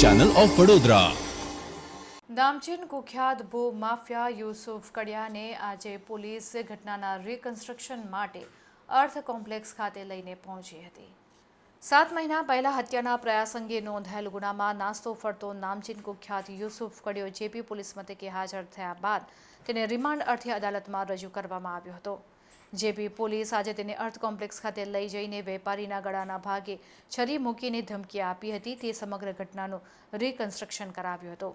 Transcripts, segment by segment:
Channel of Vadodara નામચીન કુખ્યાત ભૂ માફિયા યુસુફ કડિયાને આજે પોલીસ ઘટનાના રિકન્સ્ટ્રક્શન માટે અર્થ કોમ્પ્લેક્સ ખાતે લઈને પહોંચી હતી. સાત મહિના પહેલા હત્યાના પ્રયાસ અંગે નોંધાયેલ ગુનામાં નાસ્તો ફરતો નામચીન કુખ્યાત યુસુફ કડિયો જેપી પોલીસ મથકે હાજર થયા બાદ તેને રિમાન્ડ અર્થે અદાલતમાં રજૂ કરવામાં આવ્યો હતો. જેપી પોલીસ આજે તેને અર્થ કોમ્પ્લેક્સ ખાતે લઈ જઈને વેપારીના ગળાના ભાગે છરી મૂકીને ધમકી આપી હતી. તે સમગ્ર ઘટનાનું રિકન્સ્ટ્રક્શન કરાવ્યું હતું.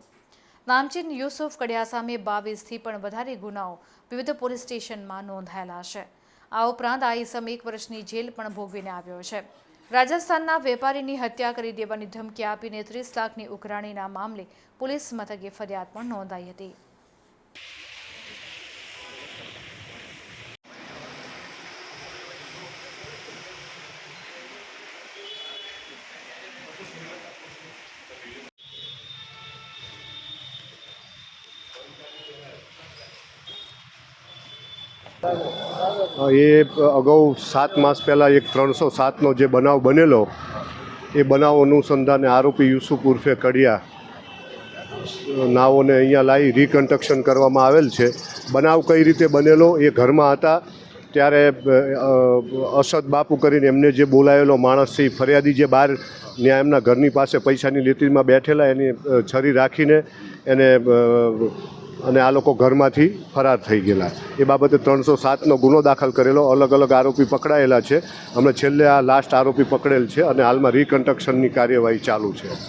નામચીન યુસુફ કડિયા સામે બાવીસથી પણ વધારે ગુનાઓ વિવિધ પોલીસ સ્ટેશનમાં નોંધાયેલા છે. આ ઉપરાંત આ ઇસમ એક વર્ષની જેલ પણ ભોગવીને આવ્યો છે. રાજસ્થાનના વેપારીની હત્યા કરી દેવાની ધમકી આપીને ત્રીસ લાખની ઉઘરાણીના મામલે પોલીસ મથકે ફરિયાદ પણ નોંધાઈ હતી. એ અગાઉ સાત માસ પહેલાં એક ત્રણસો સાતનો જે બનાવ બનેલો, એ બનાવ અનુસંધાને આરોપી યુસુફ ઉર્ફે કડિયા નાવોને અહીંયા લાવી રિકન્સ્ટ્રક્શન કરવામાં આવેલ છે. બનાવ કઈ રીતે બનેલો, એ ઘરમાં હતા. ત્યારે અસદ બાપુ કરીને એમને જે બોલાયેલો માણસ છે ફરિયાદી જે બહાર ત્યાં એમના ઘરની પાસે પૈસાની લેતીમાં બેઠેલા, એની છરી રાખીને એને અને આ લોકો ઘરમાંથી ફરાર થઈ ગયેલા. એ બાબતે ત્રણસો સાતનો ગુનો દાખલ કરેલો. અલગ અલગ આરોપી પકડાયેલા છે. હમણાં છેલ્લે આ લાસ્ટ આરોપી પકડેલ છે અને હાલમાં રિકન્સ્ટ્રક્શનની કાર્યવાહી ચાલુ છે.